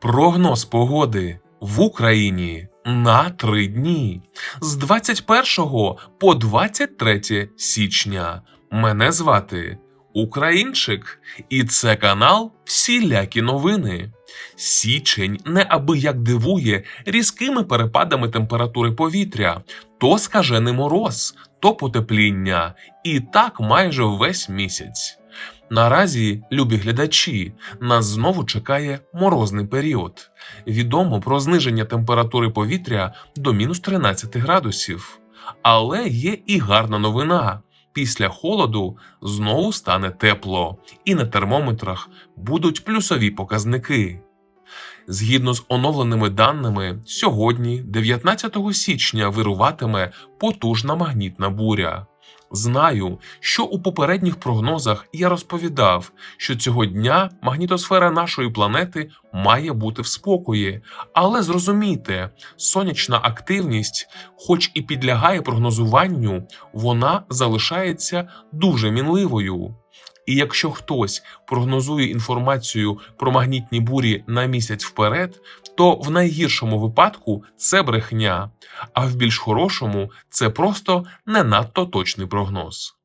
Прогноз погоди в Україні на три дні з 21 по 23 січня. Мене звати Українчик, і це канал Всілякі новини. Січень неабияк дивує різкими перепадами температури повітря, то скажений мороз, то потепління, і так майже весь місяць. Наразі, любі глядачі, нас знову чекає морозний період. Відомо про зниження температури повітря до мінус 13 градусів. Але є і гарна новина. Після холоду знову стане тепло, і на термометрах будуть плюсові показники. Згідно з оновленими даними, сьогодні, 19 січня, вируватиме потужна магнітна буря. Знаю, що у попередніх прогнозах я розповідав, що цього дня магнітосфера нашої планети має бути в спокої, але зрозумійте, сонячна активність, хоч і підлягає прогнозуванню, вона залишається дуже мінливою. І якщо хтось прогнозує інформацію про магнітні бурі на місяць вперед, то в найгіршому випадку це брехня, а в більш хорошому це просто не надто точний прогноз.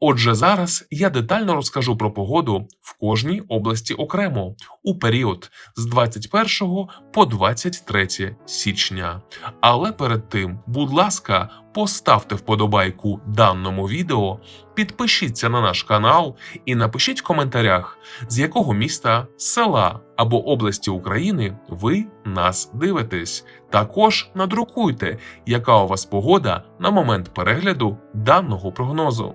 Отже, зараз я детально розкажу про погоду в кожній області окремо у період з 21 по 23 січня. Але перед тим, будь ласка, поставте вподобайку даному відео, підпишіться на наш канал і напишіть в коментарях, з якого міста, села або області України ви нас дивитесь. Також надрукуйте, яка у вас погода на момент перегляду даного прогнозу.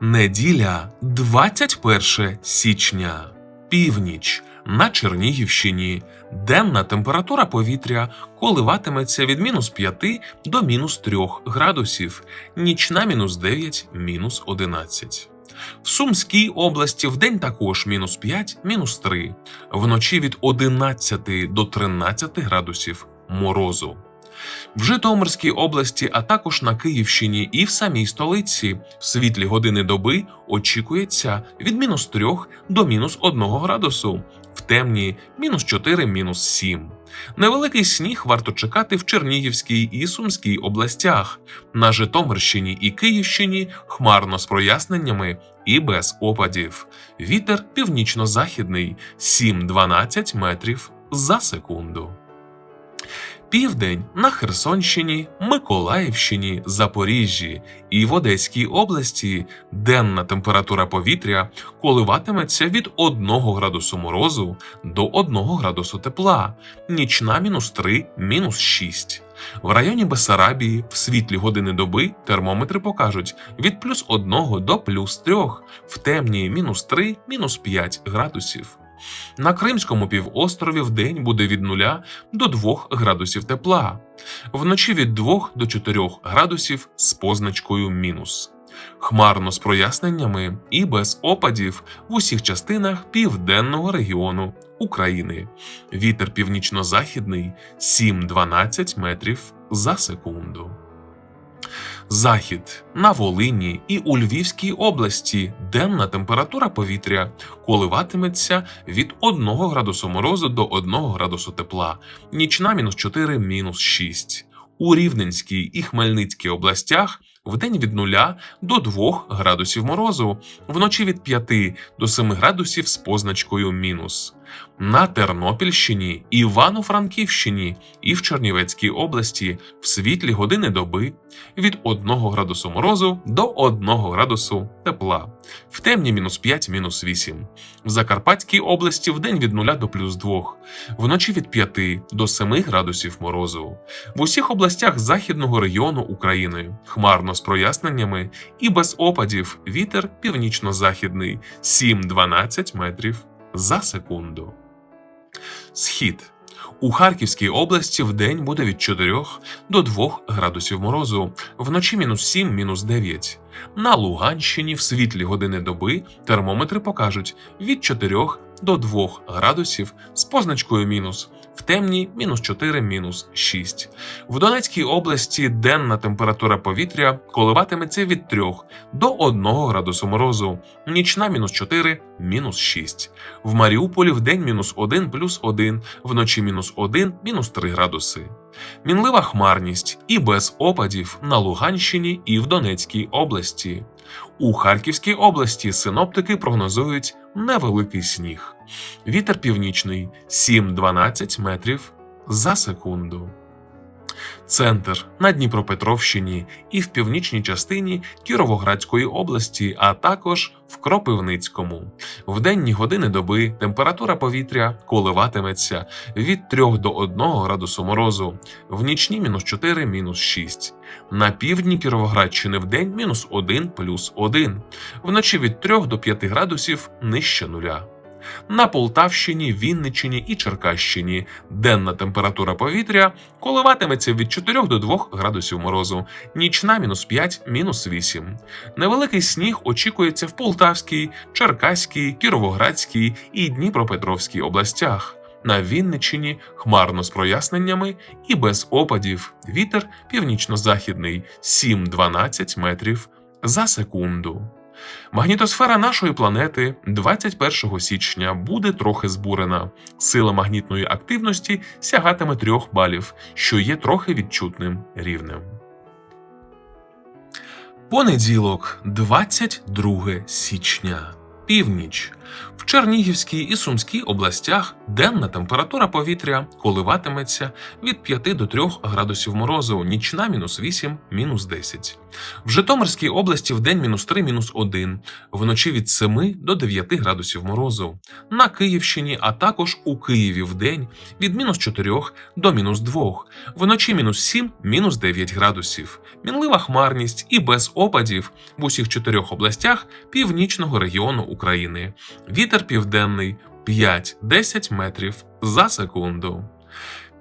Неділя, 21 січня. Північ на Чернігівщині. Денна температура повітря коливатиметься від мінус 5 до мінус 3 градусів, нічна мінус 9, мінус 11. В Сумській області вдень також мінус 5, мінус 3, вночі від 11 до 13 градусів морозу. В Житомирській області, а також на Київщині і в самій столиці в світлі години доби очікується від мінус 3 до мінус 1 градусу, в темні мінус 4, мінус 7. Невеликий сніг варто чекати в Чернігівській і Сумській областях, на Житомирщині і Київщині хмарно з проясненнями і без опадів. Вітер північно-західний 7-12 метрів за секунду. Південь на Херсонщині, Миколаївщині, Запоріжжі і в Одеській області денна температура повітря коливатиметься від 1 градусу морозу до 1 градусу тепла, нічна мінус 3, мінус 6. В районі Бесарабії в світлі години доби термометри покажуть від плюс 1 до плюс 3, в темні мінус 3, мінус 5 градусів. На Кримському півострові в день буде від 0 до 2 градусів тепла, вночі від 2 до 4 градусів з позначкою мінус. Хмарно з проясненнями і без опадів в усіх частинах південного регіону України. Вітер північно-західний 7-12 метрів за секунду. Захід на Волині і у Львівській області денна температура повітря коливатиметься від 1 градусу морозу до 1 градусу тепла, нічна мінус 4, мінус 6. У Рівненській і Хмельницькій областях вдень від 0 до 2 градусів морозу, вночі від 5 до 7 градусів з позначкою мінус. На Тернопільщині, Івано-Франківщині і в Чернівецькій області в світлі години доби від 1 градусу морозу до 1 градусу тепла, в темні мінус 5, мінус 8. В Закарпатській області вдень від 0 до плюс 2, вночі від 5 до 7 градусів морозу. В усіх областях західного регіону України. Хмарно з проясненнями і без опадів. Вітер північно-західний 7-12 метрів за секунду. Схід У Харківській області в день буде від 4 до 2 градусів морозу, вночі мінус 7, мінус 9. На Луганщині в світлі години доби термометри покажуть від 4 до 2 градусів з позначкою мінус, в темній мінус 4, мінус 6. В Донецькій області денна температура повітря коливатиметься від 3 до 1 градусу морозу, нічна мінус 4, мінус 6. В Маріуполі в день мінус 1 плюс 1, вночі мінус 1, мінус 3 градуси. Мінлива хмарність і без опадів на Луганщині і в Донецькій області. У Харківській області синоптики прогнозують невеликий сніг. Вітер північний 7-12 метрів за секунду. Центр на Дніпропетровщині і в північній частині Кіровоградської області, а також в Кропивницькому. В денні години доби температура повітря коливатиметься від 3 до 1 градусу морозу, в нічні мінус 4, мінус 6. На півдні Кіровоградщини в день мінус 1 плюс 1, вночі від 3 до 5 градусів нижче нуля. На Полтавщині, Вінниччині і Черкащині денна температура повітря коливатиметься від 4 до 2 градусів морозу, нічна мінус 5, мінус 8. Невеликий сніг очікується в Полтавській, Черкаській, Кіровоградській і Дніпропетровській областях. На Вінниччині хмарно з проясненнями і без опадів. Вітер північно-західний 7-12 метрів за секунду. Магнітосфера нашої планети 21 січня буде трохи збурена. Сила магнітної активності сягатиме 3 балів, що є трохи відчутним рівнем. Понеділок, 22 січня. Північ. В Чернігівській і Сумській областях денна температура повітря коливатиметься від 5 до 3 градусів морозу, нічна мінус 8, мінус 10. В Житомирській області в день мінус 3, мінус 1, вночі від 7 до 9 градусів морозу. На Київщині, а також у Києві в день від мінус 4 до мінус 2, вночі мінус 7, мінус 9 градусів. Мінлива хмарність і без опадів в усіх чотирьох областях північного регіону України. Вітер південний 5-10 метрів за секунду.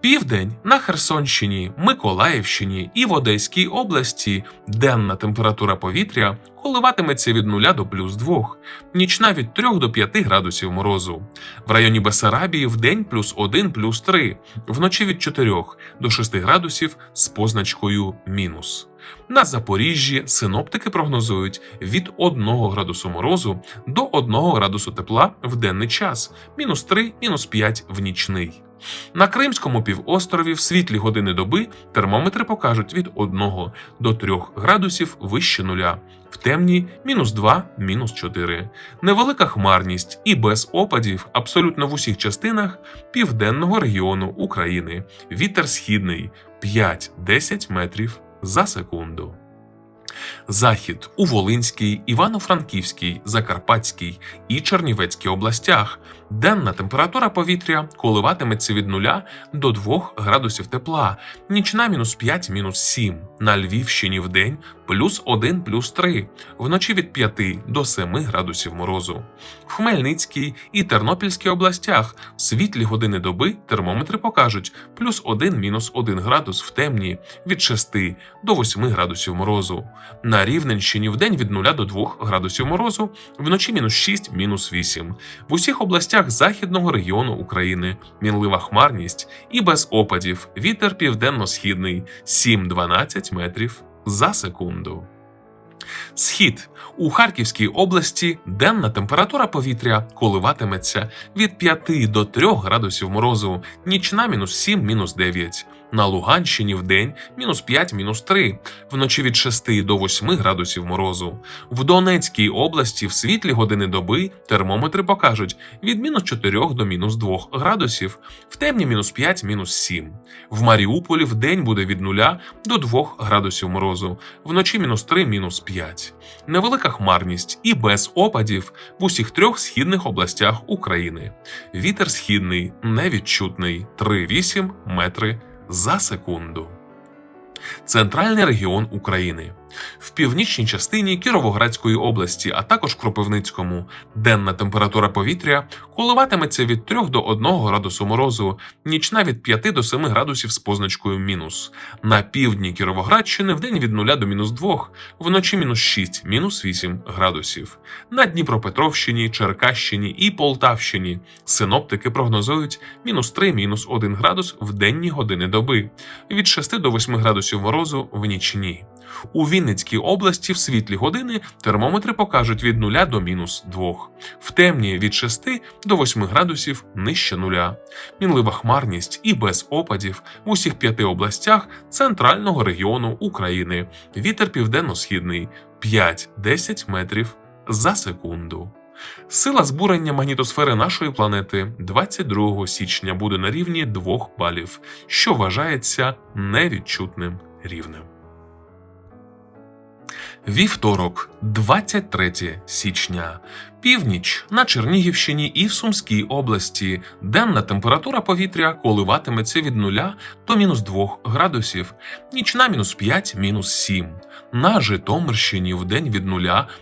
Південь на Херсонщині, Миколаївщині і в Одеській області денна температура повітря коливатиметься від 0 до плюс 2, нічна від 3 до 5 градусів морозу. В районі Бесарабії в день плюс 1 плюс 3, вночі від 4 до 6 градусів з позначкою мінус. На Запоріжжі синоптики прогнозують від 1 градусу морозу до 1 градусу тепла в денний час, мінус 3, мінус 5 в нічний. На Кримському півострові в світлі години доби термометри покажуть від 1 до 3 градусів вище нуля, в темні мінус 2, мінус 4. Невелика хмарність і без опадів абсолютно в усіх частинах південного регіону України. Вітер східний 5-10 метрів за секунду. Захід у Волинській, Івано-Франківській, Закарпатській і Чернівецькій областях. Денна температура повітря коливатиметься від 0 до 2 градусів тепла, нічна мінус 5, мінус 7. На Львівщині в день плюс 1, плюс 3, вночі від 5 до 7 градусів морозу. В Хмельницькій і Тернопільській областях в світлі години доби термометри покажуть плюс 1, мінус 1 градус в темні від 6 до 8 градусів морозу. На Рівненщині в день від 0 до 2 градусів морозу, вночі мінус 6, мінус 8. В усіх областях західного регіону України мінлива хмарність і без опадів вітер південно-східний 7-12 метрів за секунду. Схід у Харківській області денна температура повітря коливатиметься від 5 до 3 градусів морозу, нічна мінус 7, мінус 9. На Луганщині в день мінус 5, мінус 3, вночі від 6 до 8 градусів морозу. В Донецькій області в світлі години доби термометри покажуть від мінус 4 до мінус 2 градусів, в темні мінус 5, мінус 7. В Маріуполі в буде від 0 до 2 градусів морозу, вночі мінус 3, мінус 5. Невелика хмарність і без опадів в усіх трьох східних областях України. Вітер східний невідчутний 3,8 метри за секунду. Центральний регіон України. В північній частині Кіровоградської області, а також Кропивницькому, денна температура повітря коливатиметься від 3 до 1 градусу морозу, нічна від 5 до 7 градусів з позначкою мінус. На півдні Кіровоградщини вдень від 0 до мінус 2, вночі мінус 6, мінус 8 градусів. На Дніпропетровщині, Черкащині і Полтавщині синоптики прогнозують мінус 3, мінус 1 градус в денні години доби, від 6 до 8 градусів морозу в нічні. У Вінницькій області в світлі години термометри покажуть від 0 до мінус 2, в темні від 6 до 8 градусів нижче нуля. Мінлива хмарність і без опадів в усіх п'яти областях центрального регіону України. Вітер південно-східний 5-10 метрів за секунду. Сила збурення магнітосфери нашої планети 22 січня буде на рівні 2 балів, що вважається невідчутним рівнем. Вівторок, 23 січня. Північ на Чернігівщині і в Сумській області. Денна температура повітря коливатиметься від 0 до мінус 2 градусів, нічна мінус 5, мінус 7. На Житомирщині в день від 0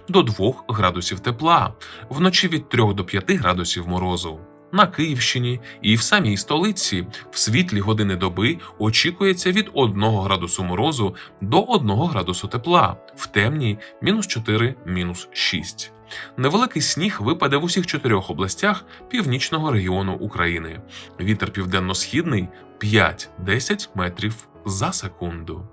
до 2 градусів тепла, вночі від 3 до 5 градусів морозу. На Київщині і в самій столиці в світлі години доби очікується від 1 градусу морозу до 1 градусу тепла, в темній мінус 4, мінус 6. Невеликий сніг випаде в усіх чотирьох областях північного регіону України. Вітер південно-східний 5-10 метрів за секунду.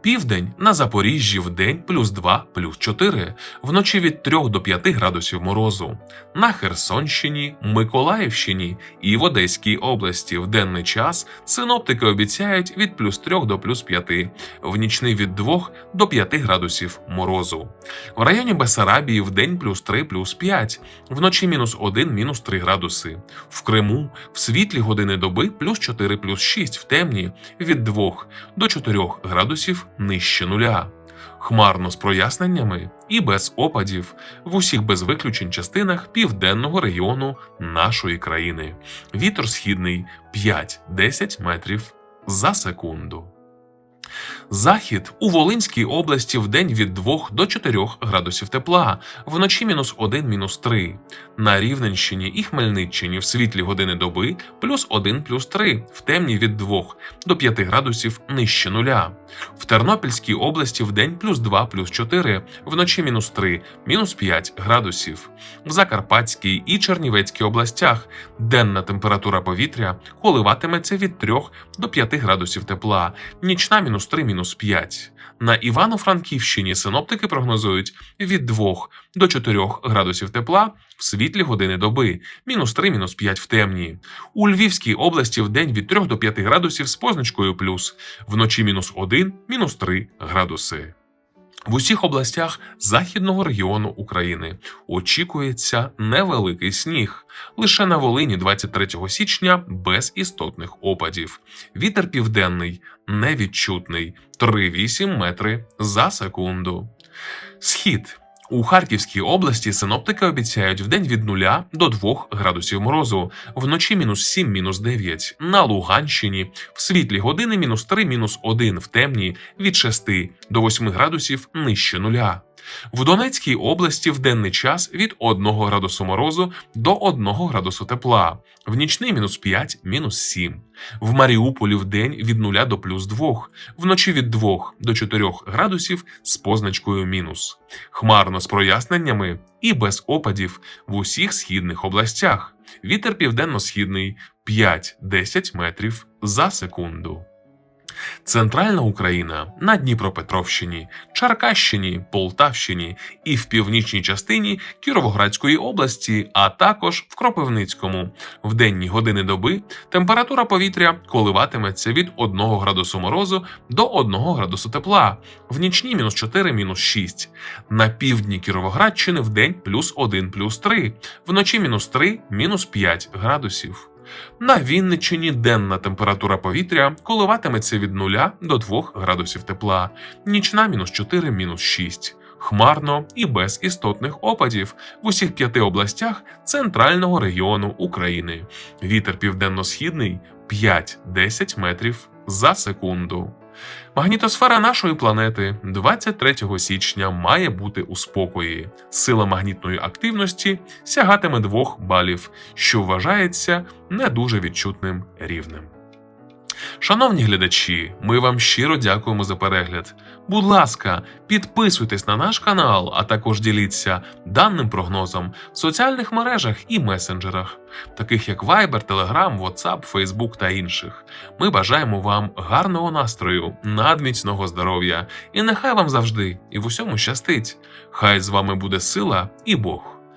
Південь на Запоріжжі в день плюс 2, плюс 4, вночі від 3 до 5 градусів морозу. На Херсонщині, Миколаївщині і в Одеській області в денний час синоптики обіцяють від плюс 3 до плюс 5, в нічний від 2 до 5 градусів морозу. В районі Бесарабії в день плюс 3, плюс 5, вночі мінус 1, мінус 3 градуси. В Криму в світлі години доби плюс 4, плюс 6, в темні від 2 до 4 градусів нижче нуля. Хмарно з проясненнями і без опадів в усіх без виключень частинах південного регіону нашої країни. Вітер східний 5-10 метрів за секунду. Захід у Волинській області в день від 2 до 4 градусів тепла, вночі мінус 1, мінус 3. На Рівненщині і Хмельниччині в світлі години доби плюс 1, плюс 3, в темні від 2 до 5 градусів нижче нуля. В Тернопільській області в день плюс 2, плюс 4, вночі мінус 3, мінус 5 градусів. В Закарпатській і Чернівецькій областях денна температура повітря коливатиметься від 3 до 5 градусів тепла, нічна мінус 3, мінус 5. На Івано-Франківщині синоптики прогнозують від 2 до 4 градусів тепла в світлі години доби, мінус 3, мінус 5 в темні. У Львівській області в день від 3 до 5 градусів з позначкою плюс, вночі мінус 1, мінус 3 градуси. В усіх областях західного регіону України очікується невеликий сніг. Лише на Волині 23 січня без істотних опадів. Вітер південний невідчутний 3,8 метри за секунду. Схід у Харківській області синоптики обіцяють вдень від 0 до 2 градусів морозу, вночі мінус 7, мінус 9. На Луганщині в світлі години мінус 3, мінус 1, в темні від 6 до 8 градусів нижче нуля. В Донецькій області в денний час від 1 градусу морозу до 1 градусу тепла, в нічний мінус 5, мінус 7. В Маріуполі в день від 0 до плюс 2, вночі від 2 до 4 градусів з позначкою мінус. Хмарно з проясненнями і без опадів в усіх східних областях. Вітер південно-східний 5-10 метрів за секунду. Центральна Україна на Дніпропетровщині, Черкащині, Полтавщині і в північній частині Кіровоградської області, а також в Кропивницькому. В денні години доби температура повітря коливатиметься від 1 градусу морозу до 1 градусу тепла, в нічні мінус 4, мінус 6. На півдні Кіровоградщини в день плюс 1, плюс 3, вночі мінус 3, мінус 5 градусів. На Вінниччині денна температура повітря коливатиметься від 0 до 2 градусів тепла, нічна мінус 4, мінус 6. Хмарно і без істотних опадів в усіх п'яти областях центрального регіону України. Вітер південно-східний 5-10 метрів за секунду. Магнітосфера нашої планети 23 січня має бути у спокої. Сила магнітної активності сягатиме 2 балів, що вважається не дуже відчутним рівнем. Шановні глядачі, ми вам щиро дякуємо за перегляд. Будь ласка, підписуйтесь на наш канал, а також діліться даним прогнозом в соціальних мережах і месенджерах, таких як Viber, Telegram, WhatsApp, Facebook та інших. Ми бажаємо вам гарного настрою, надміцного здоров'я, і нехай вам завжди і в усьому щастить. Хай з вами буде сила і Бог.